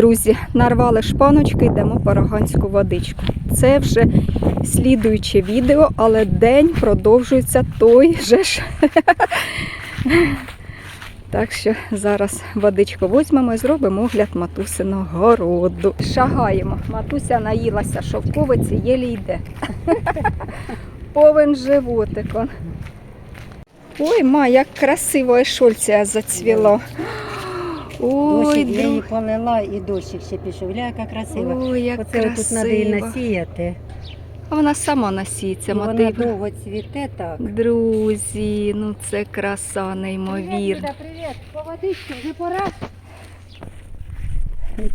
друзі, нарвали шпаночки, йдемо пороганську водичку. Це вже слідуюче відео, але день продовжується той же ж. Так що зараз водичку візьмемо і зробимо огляд матусиного городу. Шагаємо. Матуся наїлася шовковиці, єлі йде. Повен животиком. Ой, ма, як красиво ешольція зацвіло. Ой, Дощик, я її друг. полила і дощик ще пішов. Гля, яка красива. Ой, як Оце тут треба її насіяти. А вона сама насіється, І вона мотив. довго цвіте так. Друзі, ну це краса неймовірна. Привіт, привіт, по водичці, вже пора.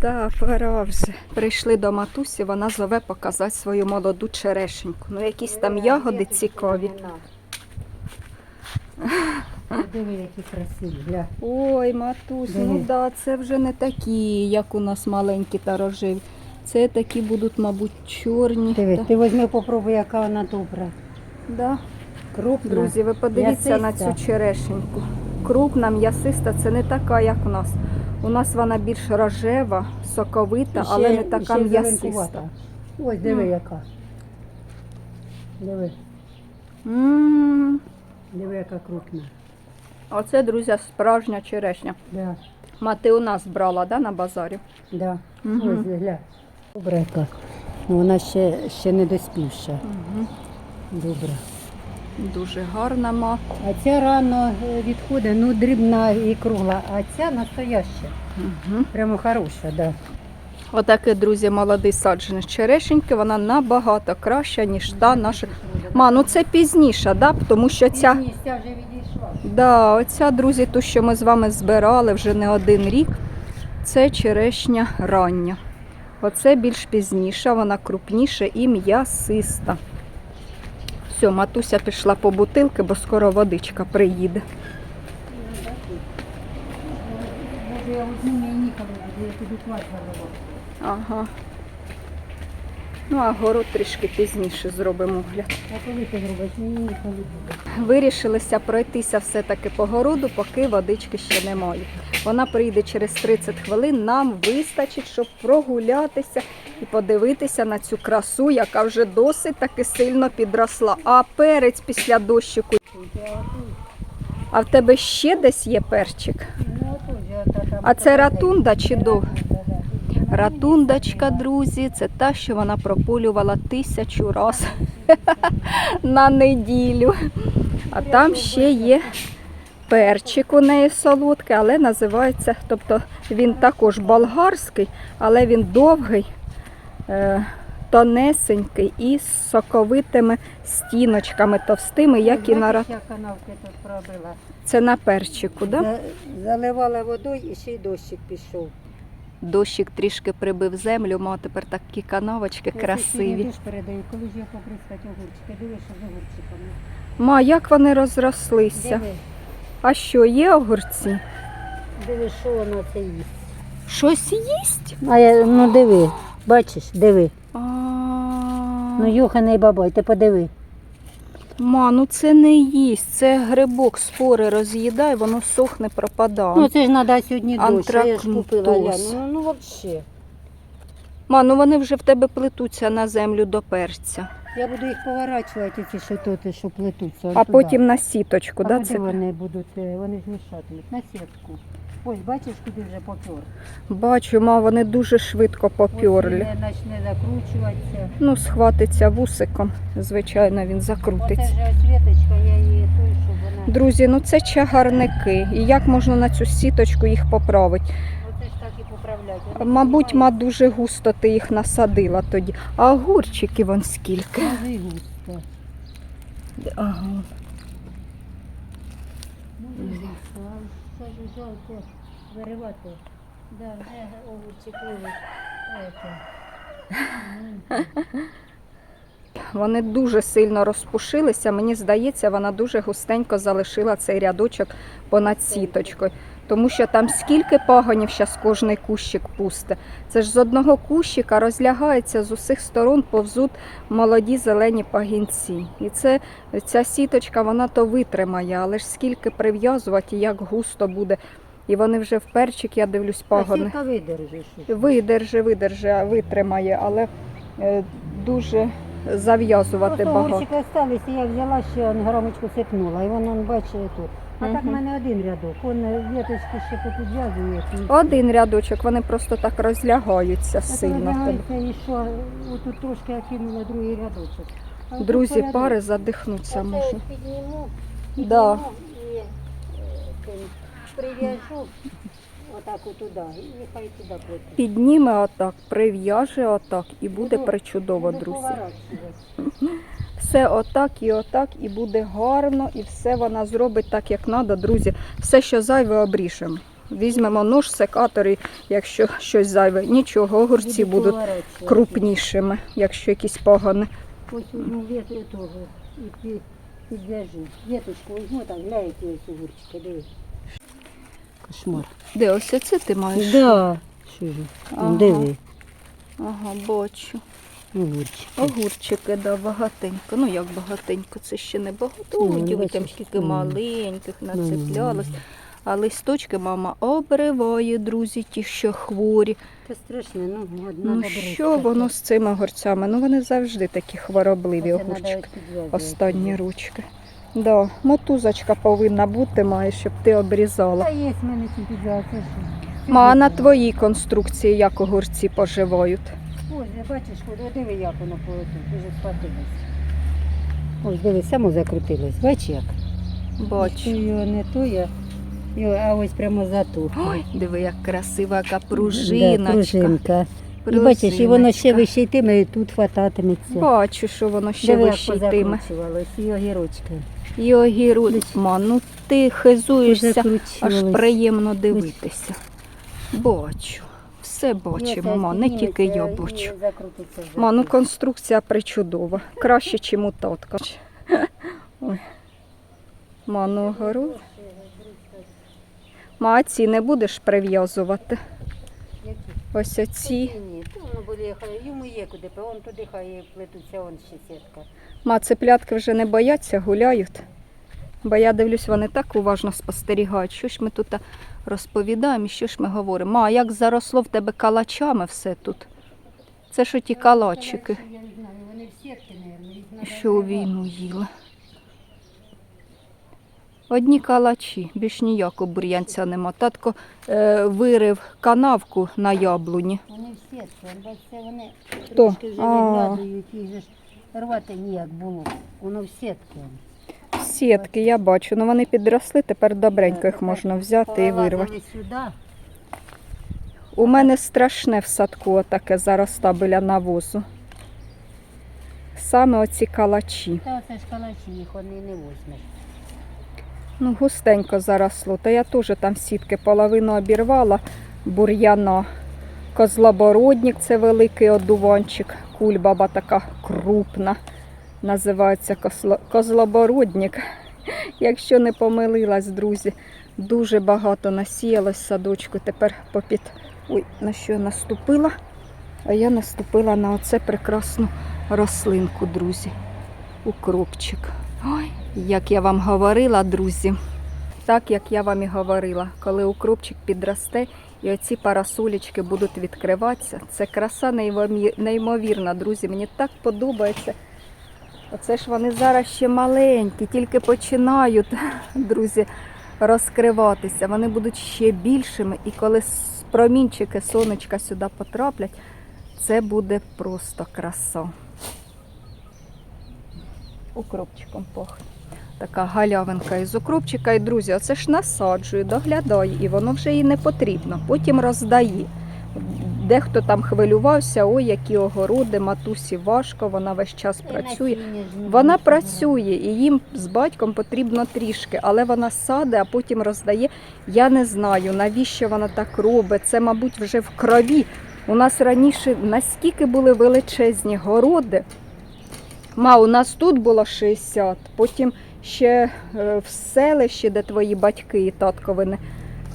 Да, пора вже. Прийшли до матусі, вона зове показати свою молоду черешеньку. Ну, якісь там ягоди цікаві. Диви, які красиві. Гля. Ой, матусь, ну Диви. да, це вже не такі, як у нас маленькі та рожеві. Це такі будуть, мабуть, чорні. Диви, Та- ти візьми, попробуй, яка вона добра. Да. Крупна. Друзі, ви подивіться на М'ясиста. цю черешеньку. Крупна, м'ясиста, це не така, як у нас. У нас вона більш рожева, соковита, І але ще- не така ще м'ясиста. зеленкувата. Ось диви, М. яка. Диви, М, диви, яка крупна. Оце, друзі, справжня черешня. Да, Мати у нас брала да, на базарі. да. Мгм. Ось, гля. Добра яка. Ну, вона ще, ще не доспівша. Угу. Добра. Дуже гарна ма. А ця рано е, відходить, ну дрібна і кругла, а ця настояща. Угу. Прямо хороша, да. Отаке, друзі, молодий саджанець черешеньки, вона набагато краща, ніж та наша. Ма, ну це пізніша, да? тому що ця. Да, оця, друзі, ту, що ми з вами збирали вже не один рік, це черешня рання. Оце більш пізніша, вона крупніша і м'ясиста. Все, матуся пішла по бутилки, бо скоро водичка приїде. Я Ага. Ну, а город трішки пізніше зробимо огляд. А коли ти зробиш? Мені ніколи. Вирішилися пройтися все-таки по городу, поки водички ще немає. Вона прийде через 30 хвилин. Нам вистачить, щоб прогулятися і подивитися на цю красу, яка вже досить таки сильно підросла. А перець після дощику. А в тебе ще десь є перчик? Ну, А це ратунда чи десь. Ратундочка, друзі, це та, що вона прополювала тисячу раз на неділю. А там ще є перчик у неї солодкий, але називається, тобто він також болгарський, але він довгий, е, тонесенький і з соковитими стіночками товстими, як і на Бачиш, ра- Я канавки тут пробила. Це на перчику, да? Заливала водою і ще й дощик пішов. Дощик трішки прибив землю, мав тепер такі канавочки Я красиві. душ передаю, коли ж я поприскати огурчики. Дивись, що з огурчиками. Ма, як вони розрослися? Диви, А що, є огурці? диви, що воно це їсть. Щось їсть? А я, ну диви, бачиш, диви. А, Ну йоханий бабай, ти подиви. Ма, ну це не їсть, це грибок, спори роз'їдає, воно сохне, пропадає. Ну це ж треба сьогодні дощ, а я ж купила Антракнутоз. Ляну. Ну, ну взагалі. Ма, ну вони вже в тебе плетуться на землю до перця. Я буду їх поворачувати, ці що що плетуться. А туди. потім на сіточку, а да? Це... вони будуть, вони ж мішатимуть, на сітку. Ось, бачиш, куди вже попер. Бачу, ма, вони дуже швидко Ось попьорли. він почне закручуватися. Ну, схватиться вусиком, звичайно, він Оце закрутиться. вже світочка, я її той, щоб вона... Друзі, ну це чагарники. І як можна на цю сіточку їх поправити? Оце ж так і поправляти. Вони Мабуть, ма дуже густо ти їх насадила тоді. А огурчики вон скільки. І густо. Ага. Може і. А Це ж жалко виривати. Да. Ето. Вони дуже сильно розпушилися. Мені здається, вона дуже густенько залишила цей рядочок понад сіточкою. Тому що там скільки пагонів зараз кожний кущик пусте. Це ж з одного кущика розлягається з усіх сторон повзуть молоді зелені пагінці. І це ця сіточка вона то витримає, але ж скільки прив'язувати і як густо буде І вони вже в перчик, я дивлюсь, А пагони. сітка видержиш. Видержи, видержи, витримає, але е, дуже зав'язувати багато. огурчики і я взяла ще он, громочку сипнула, і воно, он, бачите, тут. А так в мене один рядок, он е, віточки ще попідв'язує. Один рядочок, вони просто так розлягаються А то сильно. розлягається, і що, отут трошки я кинула другий рядочок. А Друзі, пари задихнуться можна. підніму, Да. і е, тим прив'яжу отак отуди, і нехай туди плету. Підніме отак, прив'яже отак і буде Буду- причудово, буду друзі. поворачувати. Все отак і отак, і буде гарно, і все вона зробить так, як треба, друзі. Все, що зайве, обріжемо. Візьмемо нож, секатор, і якщо щось зайве. Нічого, огурці Буду будуть поворачувати. крупнішими, якщо якісь погане. Ось одну ветку теж і пі- підв'яжу. Веточку візьму, там гляйте ось огурчики, диви. Кошмар. Де ось це ти маєш? Да. Що ж? Ага. Диви, Ага, бачу. огурчики. Огурчики, да, багатенько. Ну як багатенько, це ще не багато. Ну, бачиш, там скільки ну. маленьких Ну, нацеплялось. А листочки мама обриває, друзі, ті, що хворі. Це страшно, ну, одна Ну що воно з цими огурцями? Ну вони завжди такі хворобливі огурчики. Останні ручки. Да, мотузочка повинна бути, має, щоб ти обрізала. Та є в мене цим підв'язати. Ма, а на твоїй конструкції як огурці поживають? Ось, бачиш, от диви, як воно полетить, дуже схватилось. Ось диви, само закрутилось, бач як? Бачу. його не то, я, його, а ось прямо за ту. Ой, диви, як красива яка Да, пружинка. І бачиш, і воно ще вище йтиме, і тут хвататиметься. Бачу, що воно ще Диви, як вище йтиме. позакручувалось, і огірочки. І огіруть. Ма, ну ти хизуєшся, аж приємно дивитися. Бачу. Все бачимо, Ні, ма, не тільки я бачу. Ма, ну конструкція причудова. Краще, ніж у татка. Ой. Ма, ну огород. Ма, а ці не будеш прив'язувати. Ось оці. Ні, ні, то воно буде, йому є куди, он туди хай плетуться, он ще сітка. Ма, цеплятки вже не бояться, гуляють. Бо я дивлюсь, вони так уважно спостерігають. Що ж ми тут розповідаємо і що ж ми говоримо? Ма, як заросло в тебе калачами все тут? Це що ті калачики, що у війну їли. Одні калачі, більш ніякого бур'янця нема. Татко е, вирив канавку на яблуні. Вони в сітки, он, бачите, вони Хто? трошки вже А. їх же ж рвати ніяк було. Воно в сітки. Сітки, я бачу, ну вони підросли, тепер добренько їх можна взяти і вирвати. У мене страшне в садку таке зароста біля навозу. Саме оці калачі. Та це ж калачі, їх вони не возьмеш. Ну, густенько заросло. Та я теж там сітки половину обірвала, бур'яна. Козлобородник це великий одуванчик. Кульбаба така крупна. Називається козлобородник. Якщо не помилилась, друзі, дуже багато насіялось садочку. Тепер попід. Ой, на що я наступила? А я наступила на оце прекрасну рослинку, друзі. Укропчик. Ой, як я вам говорила, друзі. Так як я вам і говорила, коли укропчик підросте і оці парасолічки будуть відкриватися, це краса неймовірна, друзі. Мені так подобається. Оце ж вони зараз ще маленькі, тільки починають, друзі, розкриватися. Вони будуть ще більшими, і коли промінчики сонечка сюди потраплять, це буде просто краса. Укропчиком пахне. Така галявинка із укропчика. І, друзі, оце ж насаджую, доглядаю, і воно вже їй не потрібно. Потім роздає. Дехто там хвилювався, ой, які огороди, матусі важко, вона весь час працює. Вона працює і їм з батьком потрібно трішки, але вона саде, а потім роздає. Я не знаю, навіщо вона так робить. Це, мабуть, вже в крові. У нас раніше наскільки були величезні городи. Ма, у нас тут було 60, потім ще е, в селищі, де твої батьки і татковини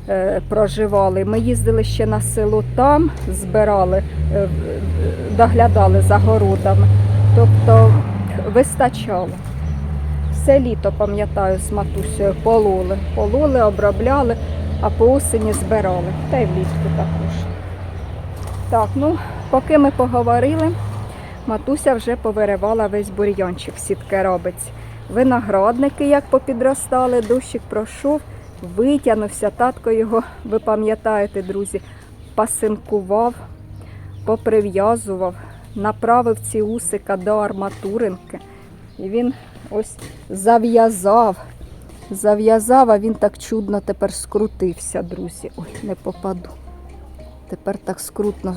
е, проживали. Ми їздили ще на село там, збирали, е, доглядали за городами. Тобто вистачало. Все літо, пам'ятаю, з матусею пололи. Пололи, обробляли. а по осені збирали. Та й влітку також. Так, ну, поки ми поговорили, матуся вже повиривала весь бур'янчик, сітки робить. Виноградники, як попідростали, дощик пройшов, витягнувся. Татко його, ви пам'ятаєте, друзі, пасинкував, поприв'язував, направив ці усика до арматуринки. І він ось зав'язав. Зав'язав, а він так чудно тепер скрутився, друзі. Ой, не попаду. Тепер так скрутно,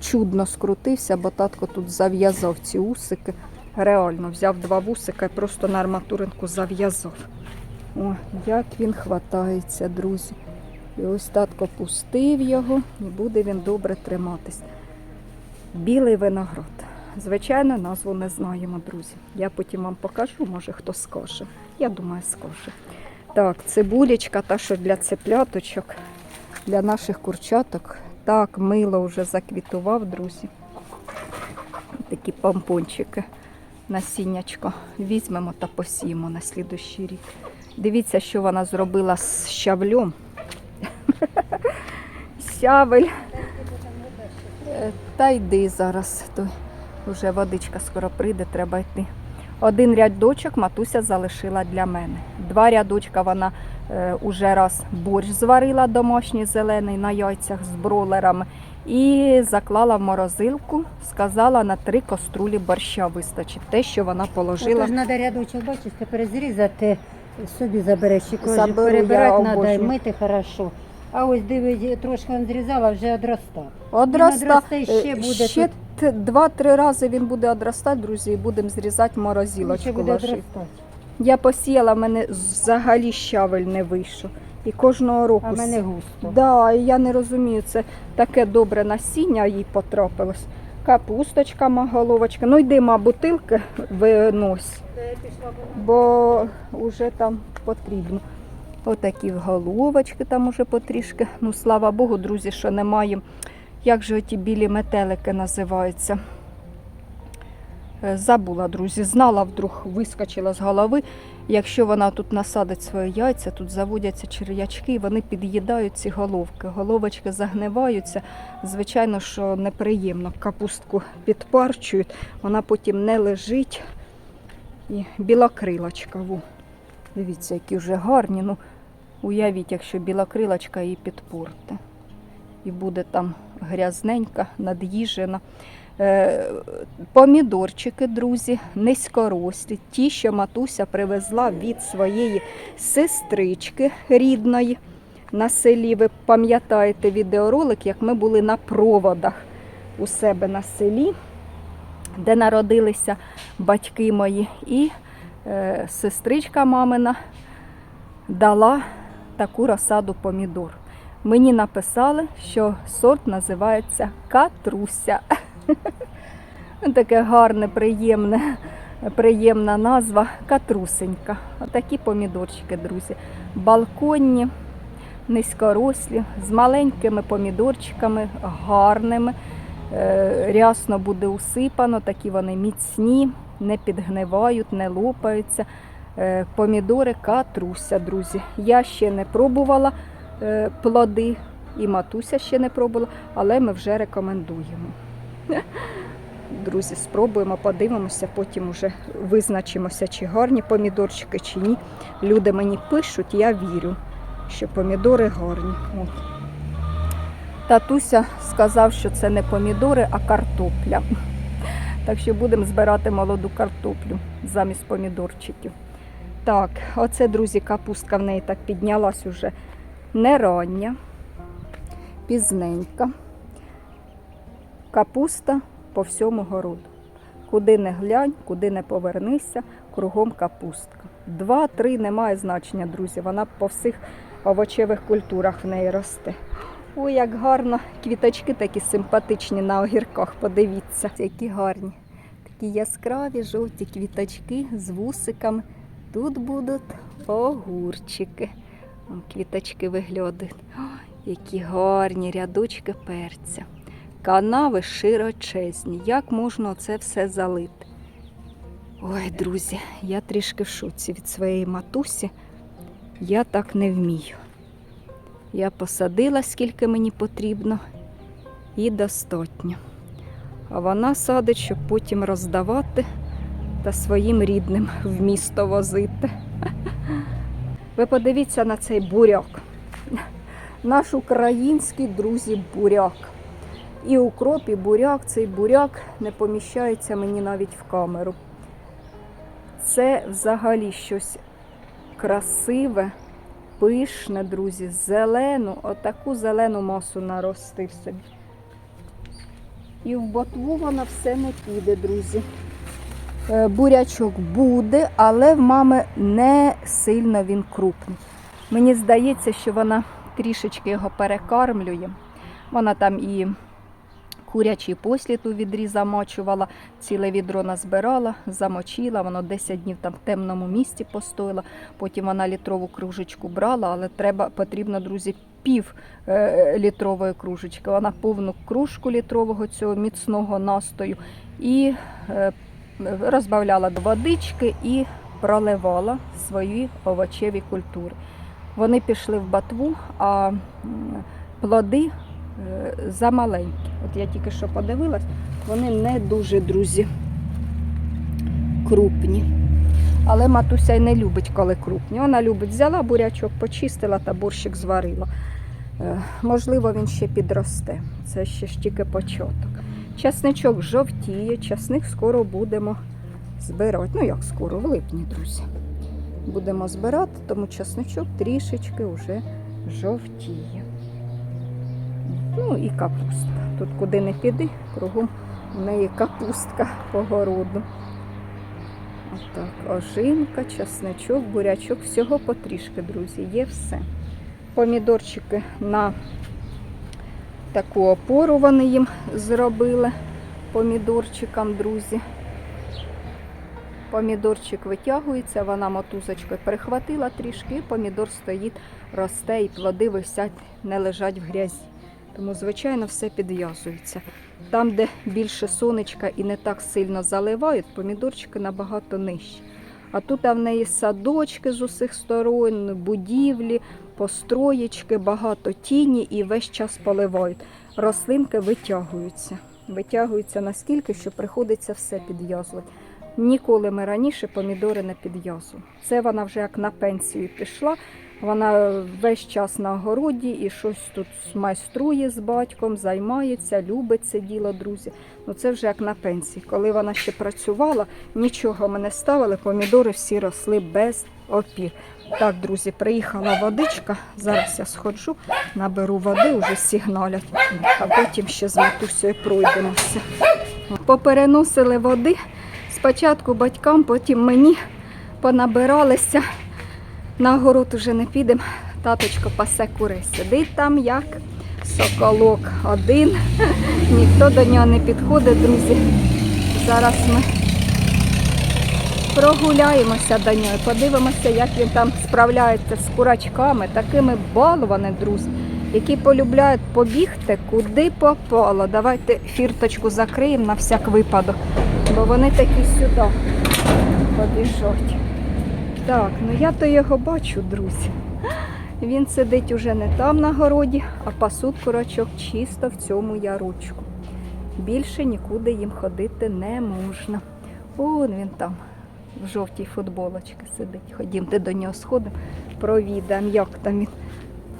чудно скрутився, бо татко тут зав'язав ці усики. Реально взяв два вусика і просто на арматуринку зав'язав. О, як він хватається, друзі. І ось татко пустив його, і буде він добре триматись. Білий виноград. Звичайно, назву не знаємо, друзі. Я потім вам покажу, може хто скаже. Я думаю, скаже. Так, цибулечка, та що для цепляточок, для наших курчаток. Так, мило вже заквітував, друзі. Такі помпончики, насіннячко. Візьмемо та посіємо на слідущий рік. Дивіться, що вона зробила з щавлем. Щавель. Е, Та йди зараз, то вже водичка скоро прийде, треба йти. Один рядочок матуся залишила для мене. Два рядочка вона уже раз борщ зварила домашній зелений на яйцях з бролерами і заклала в морозилку, сказала на три каструлі борща вистачить. Те, що вона положила. Отож треба рядочок, бачиш, тепер зрізати, собі забереш і кожик Заберу, я перебирати треба і обожнюю. мити хорошо. А ось диви, трошки він зрізала, вже. Одроста, надросте, ще е, буде ще т- два-три рази він буде одростати, друзі, і будемо зрізати Ще морозилочку буде одростати. Я посіяла, в мене взагалі щавель не вийшов. І кожного року. А в мене густо. Да, і я не розумію, це таке добре насіння їй потрапилось. Капусточка, головочка. Ну йди, ма, бутилки винось, бо вже там потрібно. Отакі головочки там уже потрішки. Ну, слава Богу, друзі, що немає. Як же оті білі метелики називаються? Е, Забула, друзі, знала, вдруг вискочила з голови. Якщо вона тут насадить свої яйця, тут заводяться черв'ячки, вони під'їдають ці головки. Головочки загниваються. Звичайно, що неприємно. Капустку підпарчують, вона потім не лежить. І білокрилочка. Во. Дивіться, які вже гарні. Ну, уявіть, якщо білокрилочка її підпорте. І буде там грязненька, над'їжена. Е, Помідорчики, друзі, низькорослі, ті, що матуся привезла від своєї сестрички рідної на селі. Ви пам'ятаєте відеоролик, як ми були на проводах у себе на селі, де народилися батьки мої. І е, сестричка мамина дала таку розсаду помідор. Мені написали, що сорт називається Катруся. Таке гарне, приємне, приємна назва Катрусенька. Отакі помідорчики, друзі. Балконні, низькорослі, з маленькими помідорчиками, гарними. Е, Рясно буде усипано, такі вони міцні, не підгнивають, не лопаються. Е, Помідори катруся, друзі. Я ще не пробувала е, плоди, і матуся ще не пробувала, але ми вже рекомендуємо. Друзі, спробуємо, подивимося, потім вже визначимося, чи гарні помідорчики, чи ні. Люди мені пишуть, я вірю, що помідори гарні. От. Татуся сказав, що це не помідори, а картопля. Так що будемо збирати молоду картоплю замість помідорчиків. Так, оце, друзі, капустка в неї так піднялась уже не рання, пізненька. Капуста по всьому городу. Куди не глянь, куди не повернися, кругом капустка. Два-три немає значення, друзі. Вона по всіх овочевих культурах в неї росте. Ой, як гарно, квіточки такі симпатичні на огірках, подивіться, які гарні. Такі яскраві жовті квіточки з вусиками. Тут будуть огурчики. Квіточки виглядають. Які гарні рядочки перця. Канави широчезні. Як можна це все залити? Ой, друзі, я трішки в шоці від своєї матусі. Я так не вмію. Я посадила, скільки мені потрібно, і достатньо. А вона садить, щоб потім роздавати та своїм рідним в місто возити. Ви подивіться на цей буряк. Наш український друзі буряк. І укроп, і буряк. Цей буряк не поміщається мені навіть в камеру. Це взагалі щось красиве, пишне, друзі, зелену, отаку зелену масу наростив собі. І в ботву вона все не піде, друзі. Е, Бурячок буде, але в мами не сильно він крупний. Мені здається, що вона трішечки його перекармлює. Вона там і курячий послід у відрі замочувала, ціле відро назбирала, замочила, воно 10 днів там в темному місці постояло. Потім вона літрову кружечку брала, але треба, потрібно, друзі, пів е, літрової кружечки. Вона повну кружку літрового цього міцного настою і е, розбавляла до водички і проливала свої овочеві культури. Вони пішли в батву, а плоди е, замаленькі. От я тільки що подивилась, вони не дуже, друзі, крупні. Але матуся й не любить, коли крупні. Вона любить, взяла бурячок, почистила та борщик зварила. Е, Можливо, він ще підросте. Це ще ж тільки початок. Часничок жовтіє, часник скоро будемо збирати. Ну як скоро, в липні, друзі. Будемо збирати, тому часничок трішечки вже жовтіє. Ну і капустка. Тут куди не піди, кругом в неї капустка по городу. Отак, ожинка, часничок, бурячок, всього потрішки, друзі, є все. Помідорчики на таку опору вони їм зробили помідорчикам, друзі. Помідорчик витягується, вона мотузочкою перехватила трішки, помідор стоїть, росте і плоди висять, не лежать в грязі. Тому, звичайно, все підв'язується. Там, де більше сонечка і не так сильно заливають, помідорчики набагато нижчі. А тут а в неї садочки з усіх сторон, будівлі, построєчки, багато тіні і весь час поливають. Рослинки витягуються. Витягуються настільки, що приходиться все підв'язувати. Ніколи ми раніше помідори не підв'язували. Це вона вже як на пенсію пішла. Вона весь час на городі і щось тут майструє з батьком, займається, любить це діло, друзі. Ну це вже як на пенсії. Коли вона ще працювала, нічого ми не ставили, помідори всі росли без опір. Так, друзі, приїхала водичка. Зараз я сходжу, наберу води, вже сигналять, а потім ще з матусею пройдемося. Попереносили води. Спочатку батькам, потім мені понабиралися. На город уже не підемо. Таточко пасе кури. Сидить там як соколок один. Ніхто до нього не підходить, друзі. Зараз ми прогуляємося до нього, подивимося, як він там справляється з курачками, такими балованими, друзі, які полюбляють побігти, куди попало. Давайте фірточку закриємо на всяк випадок, бо вони такі сюди побіжать. Так, ну я то його бачу, друзі. Він сидить уже не там на городі, а пасуть курочок чисто в цьому яручку. Більше нікуди їм ходити не можна. Он він там в жовтій футболочці сидить. Ходімте до нього сходимо, провідаємо, як там він.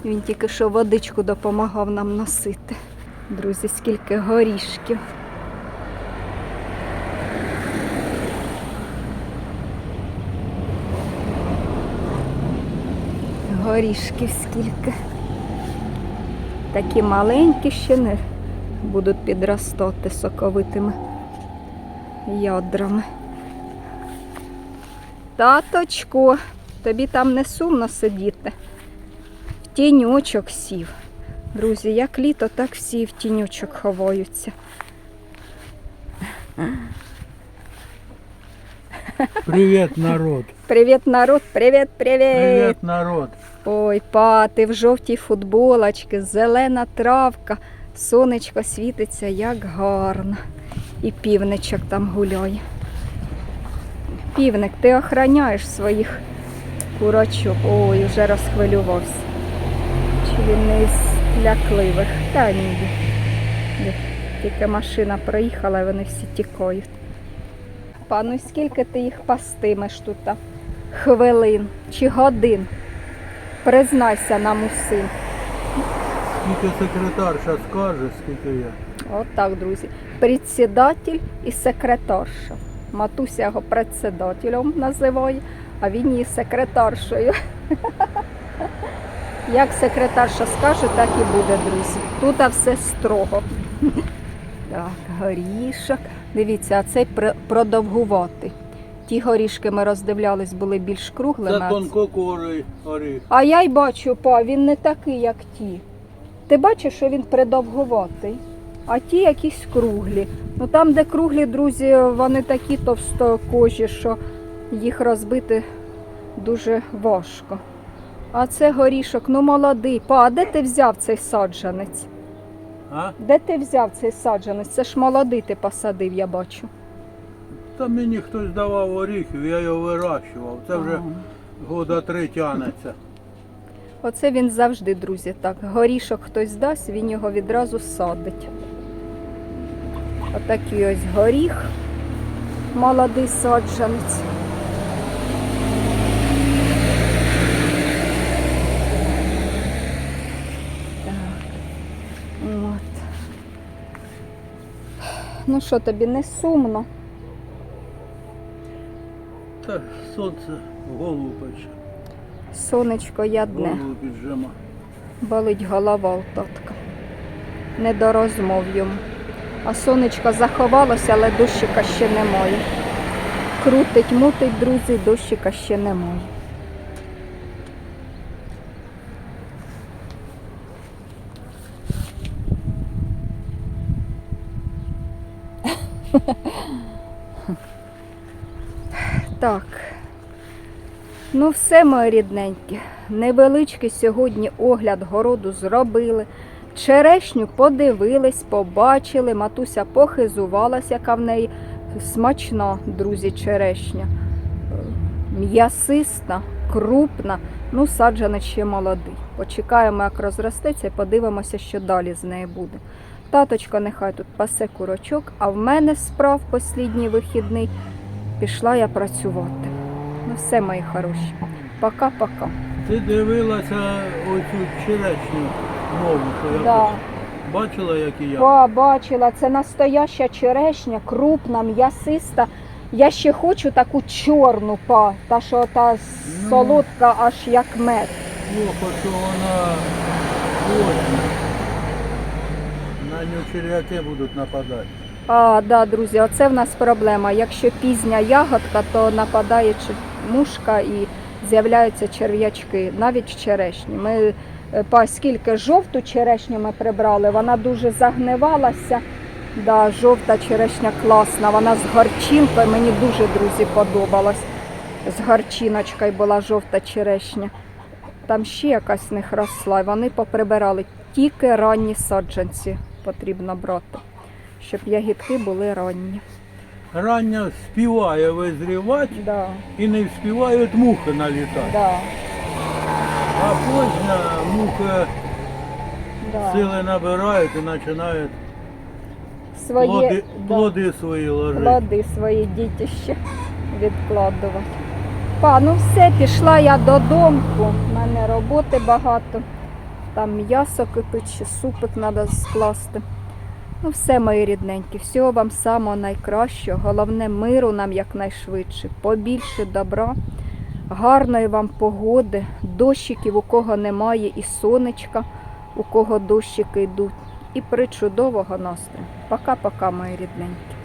Він тільки що водичку допомагав нам носити. Друзі, скільки горішків. Горішків скільки. Такі маленькі ще не будуть підростати соковитими ядрами. Таточко, тобі там не сумно сидіти. В тіньочок сів. Друзі, як літо, так всі в тіньочок ховаються. Привет, народ. Привіт, народ, привіт, привіт. Привет, народ. Ой, па, ти в жовтій футболочці, зелена травка, сонечко світиться як гарно. І півничок там гуляє. Півник, ти охороняєш своїх курочок. Ой, уже розхвилювався. Чи Він не із лякливих. Та. Ні. Тільки машина проїхала, і вони всі тікають. Пану, скільки ти їх пастимеш тут? Хвилин чи годин? Признайся нам усім. Скільки секретарша скаже, скільки я. От так, друзі. Председатель і секретарша. Матуся його председателем називає, а він її секретаршою. Як секретарша скаже, так і буде, друзі. Тут все строго. Так, горішок. Дивіться, а цей пр- продовгуватий. Ті горішки ми роздивлялись, були більш круглими. Це а тонкокорий оріх. а я й бачу, па, він не такий, як ті. Ти бачиш, що він придовгуватий, а ті якісь круглі. Ну там, де круглі, друзі, вони такі товстокожі, що їх розбити дуже важко. А це горішок, ну молодий. Па, а де ти взяв цей саджанець? А? Де ти взяв цей саджанець? Це ж молодий ти посадив, я бачу. Та мені хтось давав оріхів, я його вирощував. Це вже Ага. года три тянеться. Оце він завжди, друзі, так. Горішок хтось дасть, він його відразу садить. Отакий ось горіх, молодий саджанець. От. Ну що, тобі не сумно? Та сонце в голову пече, Сонечко ядне. голову піджима. Болить голова у татка. Не до розмов йому. А сонечко заховалося, але дощика ще немає. Крутить, мутить, друзі, дощика ще немає. Так. Ну, все, мої рідненькі. Невеличкий сьогодні огляд городу зробили. Черешню подивились, побачили. Матуся похизувалась, яка в неї смачна, друзі, черешня. М'ясиста, крупна, ну, саджанець ще молодий. Почекаємо, як розростеться, подивимося, що далі з нею буде. Таточка нехай тут пасе курочок, а в мене справ послідній вихідний пішла я працювати. Ну все, мої хороші. Пока-пока. Ти дивилася оцю черешню нову, що я Да. бачила, як і я. Побачила, це настояща черешня, крупна, м'ясиста. Я ще хочу таку чорну па, та що та Ну. солодка, аж як мед. Плохо, що вона осінь. На нього черв'яки будуть нападати. А, да, друзі, оце в нас проблема. Якщо пізня ягодка, то нападає мушка і з'являються черв'ячки, навіть в черешні. Ми е, па скільки жовту черешню ми прибрали, вона дуже загнивалася. Да, жовта черешня класна, вона з горчинкою. Мені дуже, друзі, подобалась. З горчиночкою була жовта черешня. Там ще якась в них росла, вони поприбирали. Тільки ранні саджанці потрібно брати, щоб ягідки були ранні. Рання співає визрівати Да, і не вспівають мухи налітати. да, А позня мухи да. сили набирають і починають Свої плоди, да, плоди свої ложити. плоди, свої дітище відкладувати. Па, ну все, пішла я додому. У мене роботи багато. Там м'ясо кипить, ще супик треба скласти. Ну, все, мої рідненькі, всього вам самого найкращого. Головне миру нам якнайшвидше, побільше добра, гарної вам погоди, дощиків, у кого немає, і сонечка, у кого дощики йдуть, і причудового настрою. Пока-пока, мої рідненькі.